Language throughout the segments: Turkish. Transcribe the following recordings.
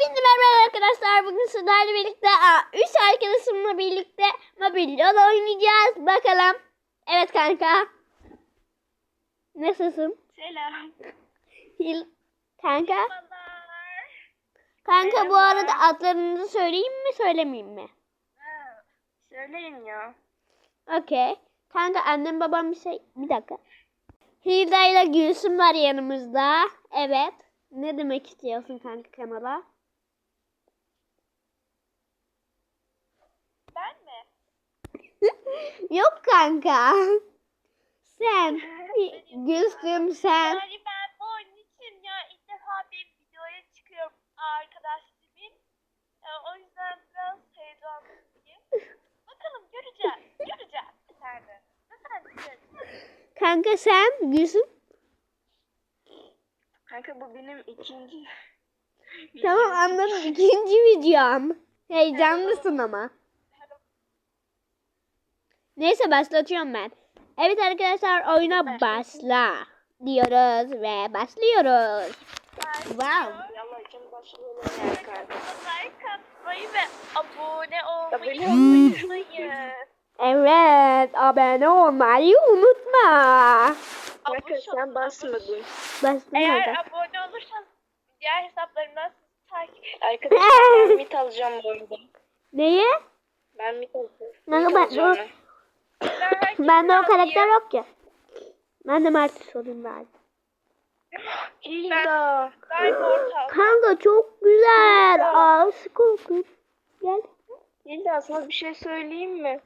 Hepinize merhaba arkadaşlar. Bugün sizlerle birlikte, aa, üç arkadaşımla birlikte mobil yol oynayacağız. Bakalım. Evet kanka. Nasılsın? Selam. Hil. Kanka. Merhabalar. Kanka bu Merhaba. arada adlarınızı söyleyeyim mi söylemeyeyim mi? Ha, Söyleyin ya. Okey. Kanka annem babam bir şey... Bir dakika. Hilda ile Gülsüm var yanımızda. Evet. Ne demek istiyorsun kanka Kemal'a? Ben mi? Yok kanka. Sen. Gülsüm sen. Yani ben bu oyun için ya ilk defa bir videoya çıkıyorum arkadaşlarımın. Ee, o yüzden biraz heyecanlıyım. Bakalım göreceğiz. Göreceğiz. Efendim. Kanka sen Gülsüm. Kanka bu benim ikinci. Tamam anladım. İkinci videom. Heyecanlısın ama. Neyse başlatıyorum ben. Evet arkadaşlar oyuna başla diyoruz ve başlıyoruz. Wow. Unutmayın. Evet abone olmayı unutma. Kanka sen basmadın. Başla Eğer abone olursanız diğer hesaplarımdan sizi takip. Arkadaşlar ben mit alacağım bu arada. Neyi? Ben mit alacağım. Ben, alacağım ben, bende o karakter yok ki. Ben de Martis olayım bari. Portal. Kanka çok güzel. Aşık oldum. Gel. Hilda sana bir şey söyleyeyim mi?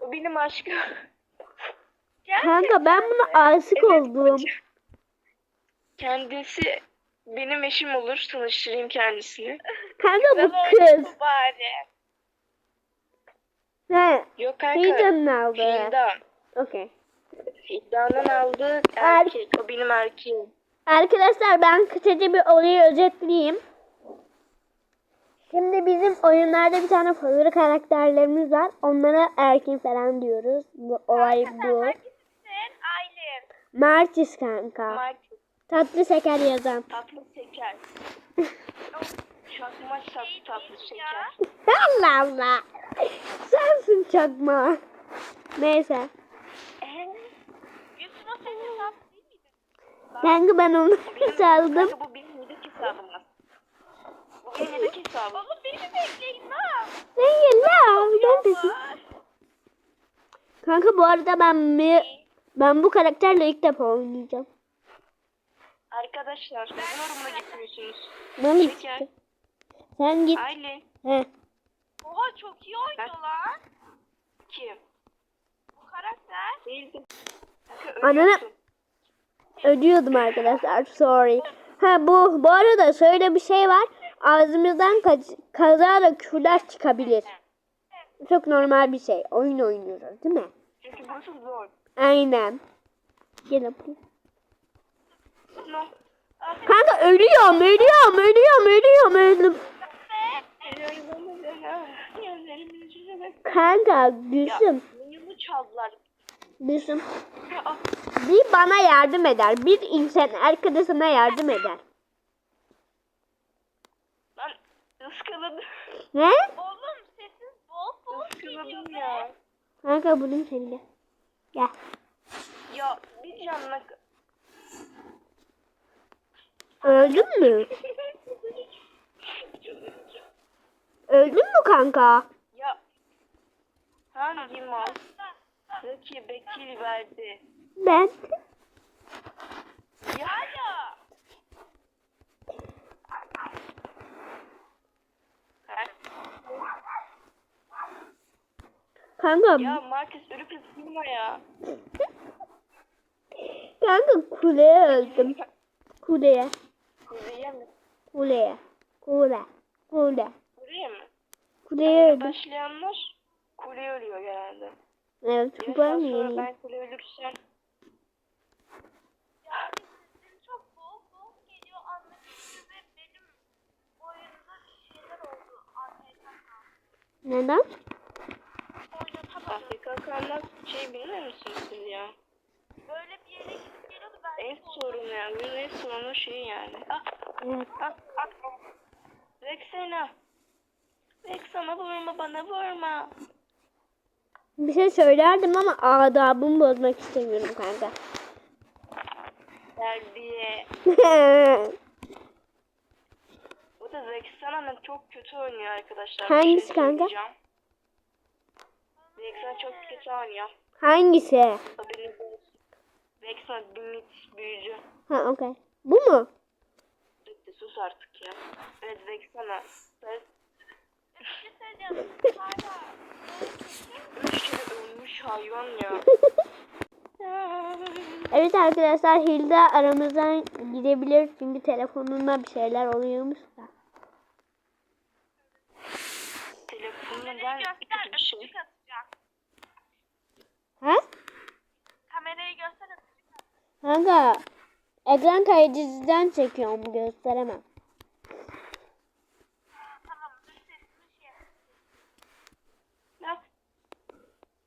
O benim aşkım. Kanka ben buna aşık oldum. Kendisi benim eşim olur. Tanıştırayım kendisini. Kanka bu kız. bari. He. Yok kanka. Hilda'nın aldı. Hilda. Okey. Hilda'nın aldığı erkek. O benim erkeğim. Arkadaşlar ben kısaca bir olayı özetleyeyim. Şimdi bizim oyunlarda bir tane favori karakterlerimiz var. Onlara Erkin falan diyoruz. Bu olay bu. Aylin. Martis kanka. Mark Tatlı şeker yazan. tatlı şeker. Çakma tatlı tatlı şeker. Allah Allah. Sensin çakma. Neyse. Yusuf o senin hesap değil miydi? Kanka ben onu saldım. kanka bu benim yedek hesabım. Bu benim yedek hesabım. Oğlum beni bekleyin lan. Sen gel la. Neredesin? Kanka bu arada ben mi, ben bu karakterle ilk defa oynayacağım. Arkadaşlar yorumla gitmiyorsunuz. Ben Şeker. Sen git. Aylin. He. Oha çok iyi oynuyor lan. Kim? Bu karakter. Değildim. Ananı-. Ödüyordum arkadaşlar. Sorry. Ha bu bu arada şöyle bir şey var. Ağzımızdan kaç, kazara küfürler çıkabilir. Çok normal bir şey. Oyun oynuyoruz değil mi? Çünkü burası zor. Aynen. Gel buraya. Kanka ölüyorum, ölüyorum, ölüyorum, ölüyorum, öldüm. Gözlerimin içine bak. Kanka Gülsüm, Minyonu çaldılar. Gülsüm. Bir bana yardım eder. Bir insan arkadaşına yardım eder. Lan ıskaladım. Ne? Oğlum sesin bol bol geliyor ya. Kanka bulayım seni de. Gel. Ya bir canla... Öldün mü? Öldün mü kanka? ya hangi mal? Zeki Bekir verdi. Ben. Ya ya. Kanka, Ya Marcus ölüp ısırma ya. kanka kuleye öldüm. Kuleye, Buraya mı? kuleye, kule, kule. Kuleye öldüm. Başlayanlar kule ölüyor genelde. Evet, çok sen sonra ölmeyeyim. ben kule ölürsem Ya sesin çok bol bol geliyor anlaşılıyor ve benim oyunda bir şeyler oldu. Anlayacağım. Neden? Kalmak şey bilmiyor musunuz siz ya? Böyle bir yere gidip geliyordu ben. En sorunu yani. En sorunu şey yani. Ah, Evet. ah, ah. Vexena. Vexana vurma bana vurma. Bir şey söylerdim ama adabımı bozmak istemiyorum kanka. Terbiye. Bu da Vexana'nın çok kötü oynuyor arkadaşlar. Bir Hangisi şey kanka? söyleyeceğim. Vexana çok kötü oynuyor. Hangisi? Haberiniz olsun. Bir mit büyücü. Ha okey. Bu mu? Bitti sus artık ya. Evet Vexana. Ben Bir şey söyleyeceğim. Hala. Üç kere ölmüş hayvan ya. Evet arkadaşlar Hilda aramızdan gidebilir çünkü telefonunda bir şeyler oluyormuş da. Telefonundan Kamerayı göster. kötü bir şey. Atacak. Ha? Kamerayı göster. Kanka ekran kaydediciden çekiyorum gösteremem. Tamam. Dur sesini şey yap. Ya,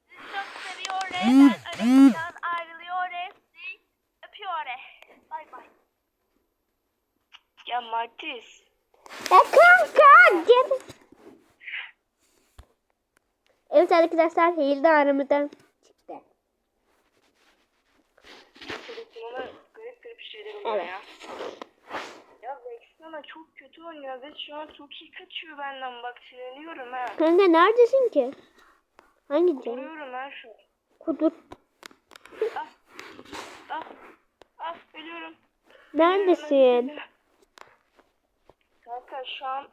Sizi çok seviyor. Ben aramızdan ayrılıyor. Sizi öpüyor. Bay bay. Ya Martis. Ya kanka gel. Evet arkadaşlar Hilda aramızdan çıktı. Telefonuna garip garip şeyler oluyor Evet. ya. Ya Vexana çok kötü oynuyor ve şu an çok iyi kaçıyor benden bak sinirliyorum ha. Kanka neredesin ki? Hangi canım? Duruyorum ha şu. Kudur. Ah. Ah. Ah ölüyorum. Neredesin? Kanka şu an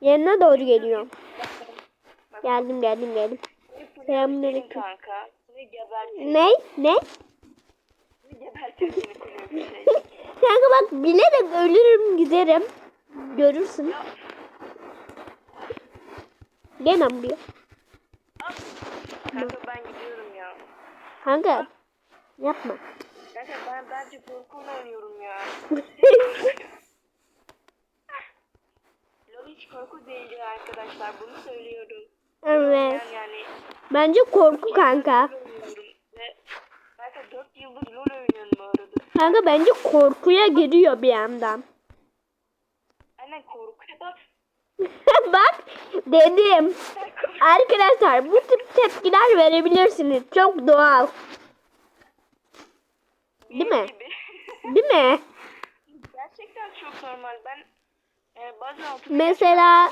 Yanına doğru geliyorum. Geldim geldim geldim. Selamünaleyküm. kanka. Seni gebertirim. Ne? Ne? Seni gebertirim seni bir şey. Kanka bak bilerek ölürüm giderim. Görürsün. Gel lan buraya. Kanka ben gidiyorum ya. Kanka yapma. Kanka ben bence korku oyunu oynuyorum ya. Hiç korku değildi arkadaşlar bunu söylüyorum. evet. Ben yani Bence korku kanka. Kanka 4 yıldır LoL oynuyorum bu arada. Kanka bence korkuya giriyor bir yandan. Aynen korkuya bak. bak dedim. Arkadaşlar bu tip tepkiler verebilirsiniz. Çok doğal. Değil mi? Değil mi? Gerçekten çok normal. Ben Mesela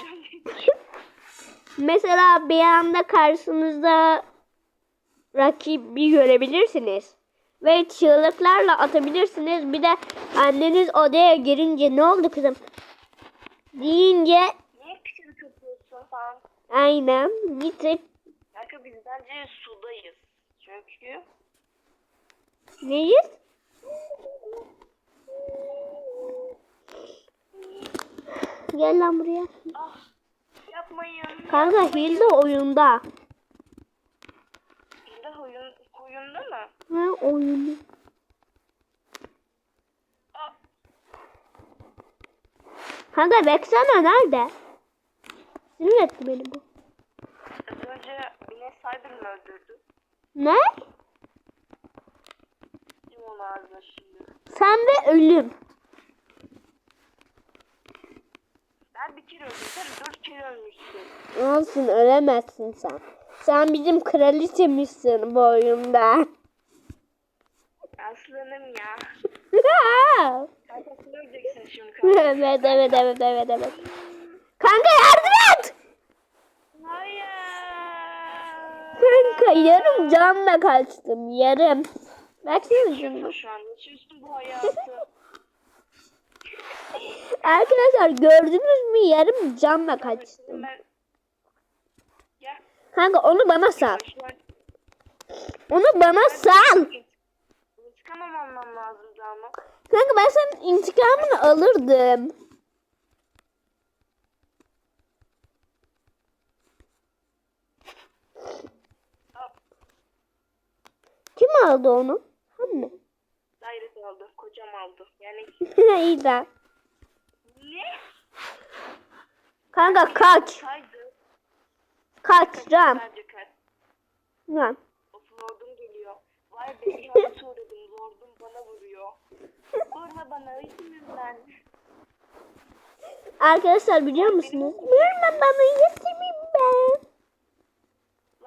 mesela bir anda karşınızda rakibi görebilirsiniz. Ve çığlıklarla atabilirsiniz. Bir de anneniz odaya girince ne oldu kızım? Deyince Niye falan? aynen gidip Kanka biz bence sudayız. Çünkü neyiz? Gel lan buraya. ah yapmayın. Kanka Hilda oyunda. Hilda oyun, oyunda mı? Ha oyunda. Ah, Kanka baksana nerede? Sinir etti beni bu. az önce Bine Cyber mi öldürdü? Ne? Kim onu ağzına şimdi? Sen ve ölüm. Ben bir kere öldüm. Sen dört kere ölmüşsün. Olsun ölemezsin sen. Sen bizim kraliçemizsin bu oyunda. Aslanım ya. Kanka öleceksin şimdi evet evet evet evet evet. Kanka yardım et. Hayır. Kanka yarım canla kaçtım yarım. Baksana şunu. şu an. Yaşıyorsun bu hayatı. Arkadaşlar gördünüz mü yarım canla kaçtım. Ben... Kanka onu bana sal. Onu bana sal. İntikam almam lazımdı ama. Kanka ben senin intikamını alırdım. Al. Kim aldı onu? Aldı. Kocam aldı. Yani İyi de. ne? Kanka kaç. Kaydı. Kaç Can. Bence kaç. Of lordum geliyor. Vay be ihanet uğradım. Lordum bana vuruyor. Vurma bana yüzümden. Arkadaşlar biliyor musunuz? Bilmem bana yetimim ben.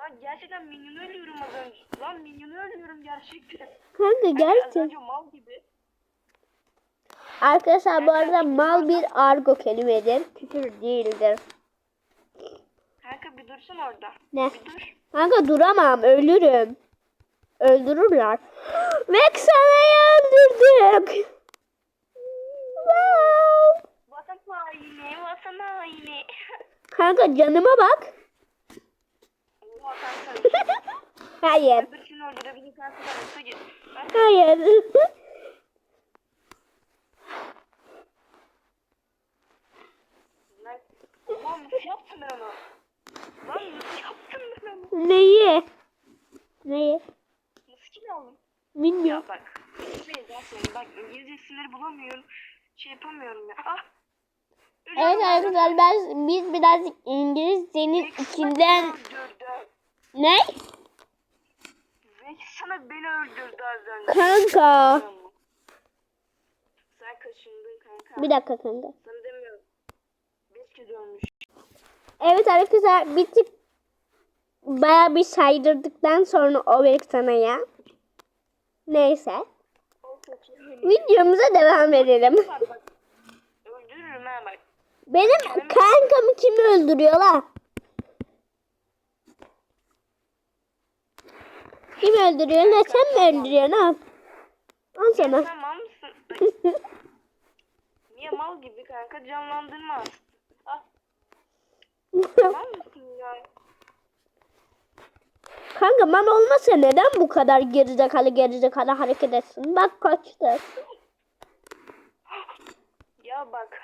Lan gerçekten minyonu ölüyorum az önce. Lan minyonu ölüyorum gerçekten. Kanka Az gerçek. önce mal gibi. Arkadaşlar bu arada mal bir argo kelimedir. Küfür değildir. Kanka bir dursun orada. Ne? Bir dur. Kanka duramam ölürüm. Öldürürler. Vexana'yı öldürdük. Wow. Kanka canıma bak. Hayır. Öbürsünü. Ben Hayır. Lan, nasıl yaptım ben onu? Lan nasıl yaptım ben onu? Neyi? Neyi? Nasıl aldım? Bilmiyorum. Ya bak. Bak İngilizce isimleri bulamıyorum. Şey yapamıyorum ya. Ah. Evet arkadaşlar ben, biz birazcık İngilizcenin içinden. Ne? Sana beni öldürdü az önce. Kanka. Sen kaşındın kanka. Bir dakika kanka. Sana demiyorum. Beş kez ölmüş. Evet arkadaşlar bir tık baya bir saydırdıktan sonra o Vexana'ya. Neyse. O kötü. Videomuza devam edelim. Bak bak. Öldürürüm ha bak. Benim kankamı kim öldürüyor Kim öldürüyor? Ne sen mi öldürüyorsun? Al. Al sana. Sen mal mısın? Niye mal gibi kanka canlandırma. Ah. Mal mısın ya? Kanka man olmasa neden bu kadar gerizekalı gerizekalı hareket etsin? Bak kaçtı. Ya bak.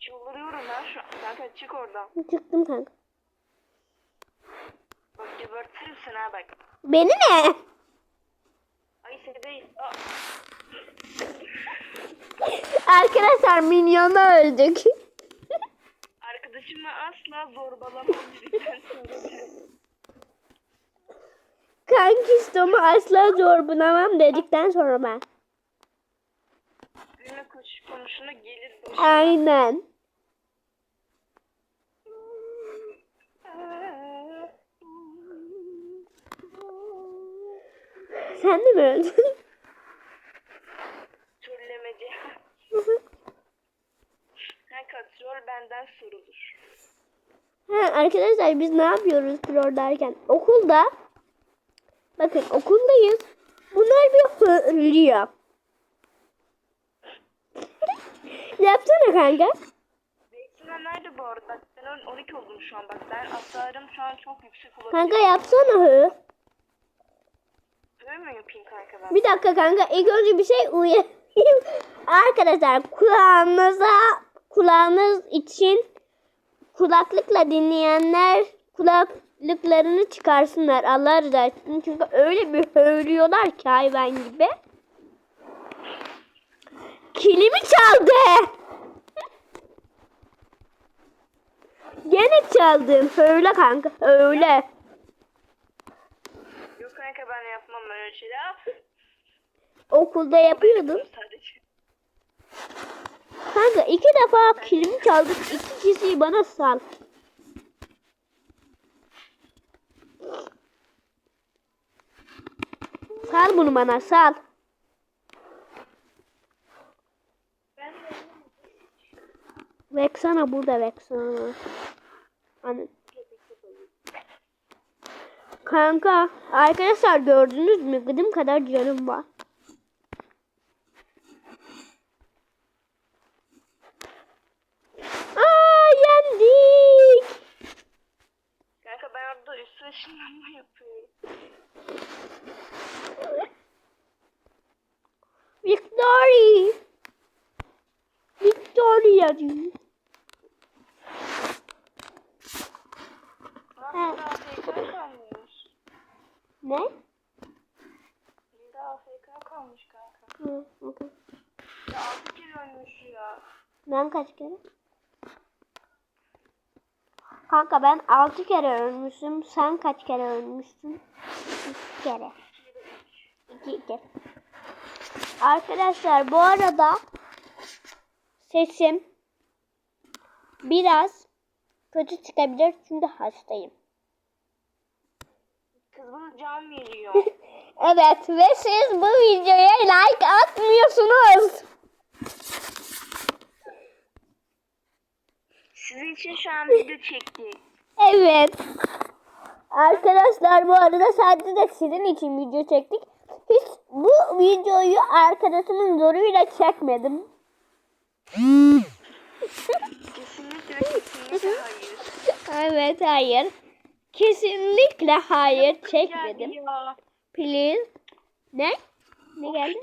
Çıldırıyorum ben şu an. Kanka çık oradan. Çıktım kanka. Bak gebertirim seni ha bak. Beni ne? Ay. Ah. Arkadaşlar minyonu öldük. Arkadaşımı asla zorbalamam dedikten sonra. Kankistomu asla zorbalamam dedikten sonra ben. Kuş konuşuna gelir başına. Aynen. Sen de mi öldün? Trollemeci. Kanka troll benden sorulur. ha, arkadaşlar biz ne yapıyoruz troll derken? Okulda bakın okuldayız. Bunlar bir hırlıyor. Yapsana kanka. Bekçiler nerede bu arada? Ben on- 12 oldum şu an bak. Ben aslarım şu an çok yüksek olabilir. Kanka yapsana hı. Mi yapayım kanka ben? Bir dakika kanka ilk önce bir şey uyarayım. Arkadaşlar kulağınıza kulağınız için kulaklıkla dinleyenler kulaklıklarını çıkarsınlar. Allah rızası için. Çünkü öyle bir höylüyorlar ki hayvan gibi. Kilimi çaldı. Gene çaldın. Öyle kanka. Öyle. Kanka ben yapmam öyle şeyler. Okulda yapıyordum. Sadece. Kanka iki defa kilimi çaldık. İkincisi bana sal. Sal bunu bana sal. Ben de Vexana burada Vexana. Hani. Kanka arkadaşlar gördünüz mü? Gıdım kadar canım var. Aa yendik. Kanka ben orada üstü ışınlanma yapıyorum. Victory. Victoria diyor. Lan bir daha AFK kalmış. Ne? Bir daha AFK kalmış kanka. Hı, okey. Ya altı kere ölmüş ya. Ben kaç kere? Kanka ben 6 kere ölmüşüm. Sen kaç kere ölmüşsün? 2 kere. 2 kere. Arkadaşlar bu arada sesim biraz kötü çıkabilir çünkü hastayım. Kız bana can veriyor. Evet ve siz bu videoya like atmıyorsunuz. Sizin için şu an video çektik. Evet. Arkadaşlar bu arada sadece de sizin için video çektik. Hiç bu videoyu arkadaşımın zoruyla çekmedim. Kesinlikle kesinlikle hayır. Evet hayır. Kesinlikle hayır çekmedim. Please. Ne? Ne geldi?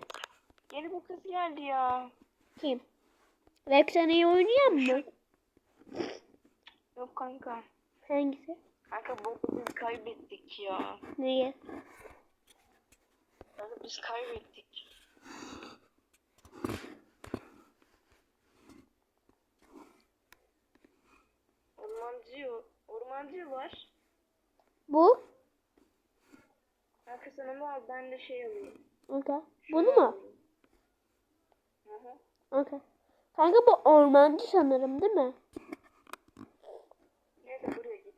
Yeni bu kız geldi ya. Kim? Rexana'yı oynayan mı? Yok kanka. Hangisi? Kanka bu biz kaybettik ya. Neyi? Kanka biz kaybettik. Ormancı, ormancı var. Bu? Kanka sen onu al ben de şey alayım. Okay. Bunu mu? Hı. Kanka bu ormancı sanırım değil mi? Neyse buraya git.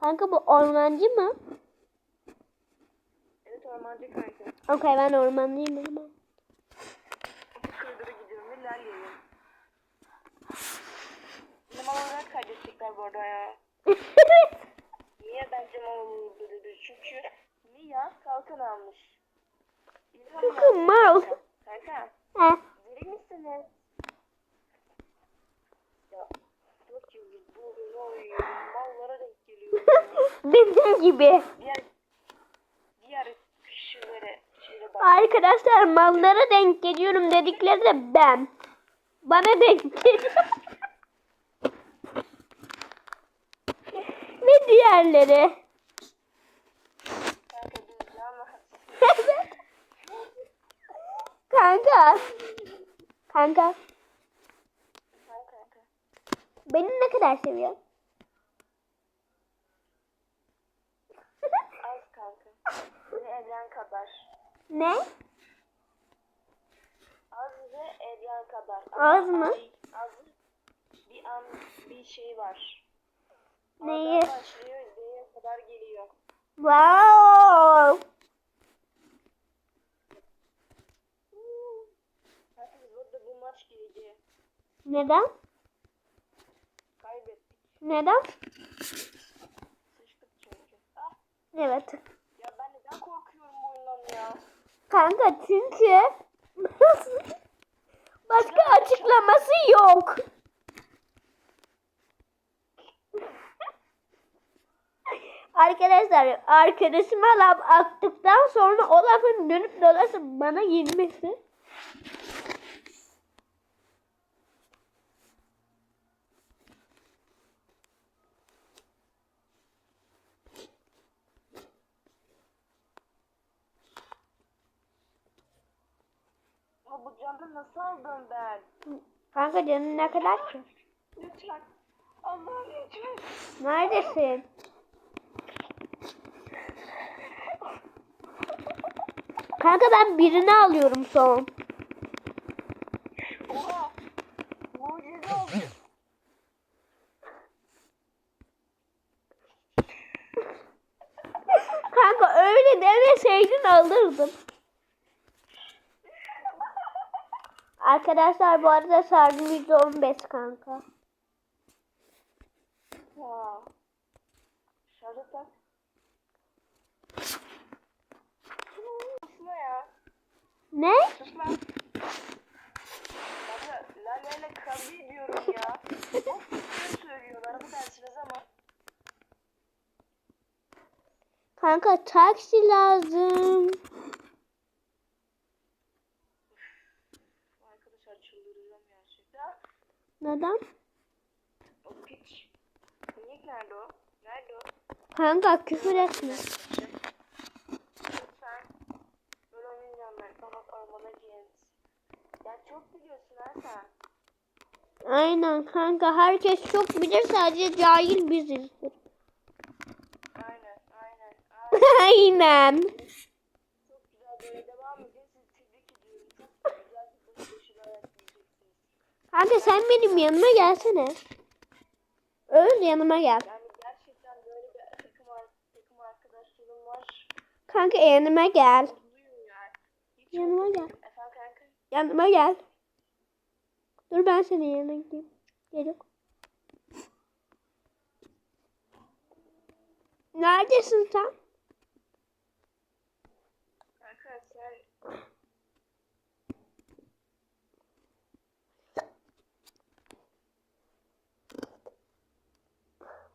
Kanka bu ormancı mı? Evet ormancı kanka. Okay ben ormancıyım o zaman. Koridora gidiyorum ve lal yiyorum. Cemal olarak kaybedecekler bu arada ya. Niye ben Cemal olur dedi? Çünkü Mia kalkan almış. İlham Kanka almış mal. kanka. Kanka Heh. deli misiniz? Ya dört yıldız bu ne oluyor? Mallara denk geliyor. Bizim gibi. diğer diğer kişilere. Arkadaşlar mallara denk geliyorum dedikleri de ben. Bana denk geliyor. Ve diğerleri. Kanka. Kanka. Kanka. Kanka kanka. Beni ne kadar seviyor? Az kanka. Ve Evren kadar. Ne? Az ve Evren kadar. Az mı? Az bir an bir şey var. Neyi? A'dan başlıyor Z'ye kadar geliyor. Wow. Herkes burada bu maç geleceği. Neden? Kaybettik. Neden? Sıçtık çünkü. Ah Evet. ya ben neden korkuyorum bu oyundan ya? Kanka çünkü başka açıklaması yok. Arkadaşlar arkadaşıma laf attıktan sonra o lafın dönüp dolaşıp bana girmesi. Camı nasıl aldım ben? Kanka canın ne kadar ki? Lütfen. Allah'ım lütfen. Neredesin? Kanka ben birini alıyorum son. Oha. Mucize oldu. Kanka öyle demeseydin alırdım. Arkadaşlar bu arada şarjım %15 kanka. Ya. Şarjı tak. Susma ya. Ne? Sus lan. Kanka Lale'yle kavga ediyorum ya. Of ne söylüyorlar affedersiniz ama. Kanka taksi lazım. Arkadaşlar çıldıracağım gerçekten. Neden? O piç. Niye nerede o? Nerede o? Kanka küfür etme. Lütfen. Böyle oynayacağım ben. Tamam ormana gireriz. Ya çok biliyorsun ha sen. Aynen kanka herkes çok bilir sadece cahil bizizdir. Aynen aynen. aynen. Aynen. Çok güzel böyle devam edin. Sizi tebrik ediyorum. Çok güzel bir başarılar yapacaksınız. Kanka sen benim yanıma gelsene. Öz yanıma gel. Yani gerçekten böyle bir takım, ar- takım arkadaşlarım var. Kanka yanıma gel. Yanıma gel. Yanıma gel. Dur ben senin yanına gideyim. Geliyorum. Neredesin sen? Kanka sen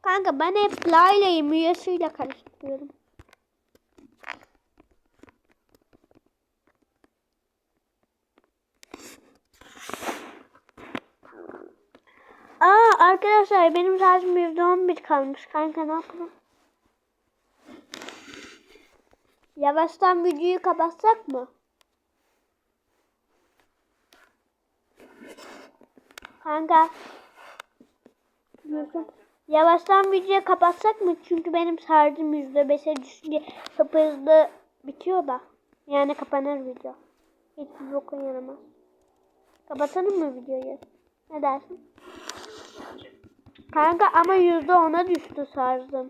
Kanka ben hep Layla'yı Müyası'yla karıştırıyorum. Aa arkadaşlar benim şarjım %11 kalmış. Kanka ne yapalım? Yavaştan videoyu kapatsak mı? Kanka. Yok. Yavaştan videoyu kapatsak mı? Çünkü benim şarjım %5'e düşünce çok hızlı bitiyor da. Yani kapanır video. Hiçbir boka yaramaz. Kapatalım mı videoyu? Ne dersin? Kanka ama %10'a düştü şarjım.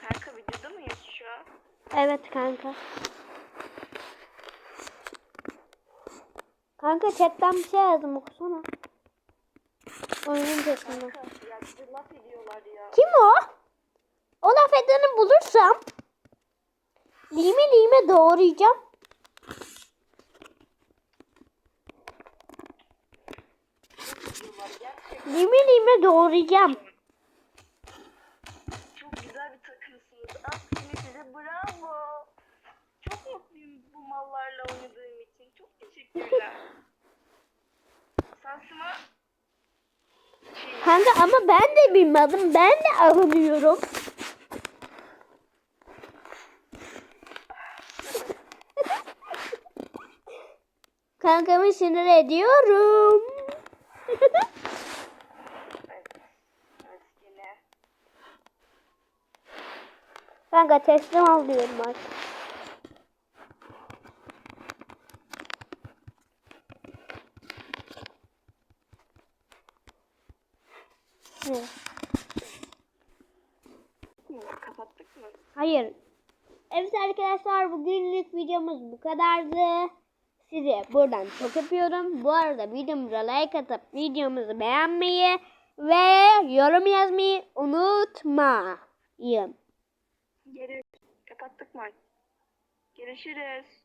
kanka videoda mıyız şu an? Evet kanka. Kanka chatten bir şey yazdım okusana. Oyunun chatinden. Kim o? O laf edeni bulursam lime lime doğrayacağım. Lime lime doğrayacağım. çok güzel bir takımsınız. Size bravo. Çok mutluyum bu mallarla oynadığım için. Çok teşekkürler. Sansıma şey, Kanka ama ben de bilmedim. Ben de arınıyorum. Kankamı sinir ediyorum. evet, evet yine. Kanka teslim ol diyorum artık. Evet. Kapattık mı? Hayır. Evet arkadaşlar bugünlük videomuz bu kadardı. Size buradan çok öpüyorum. Bu arada videomuza like atıp videomuzu beğenmeyi ve yorum yazmayı unutmayın. Geri kapattık mı? Görüşürüz.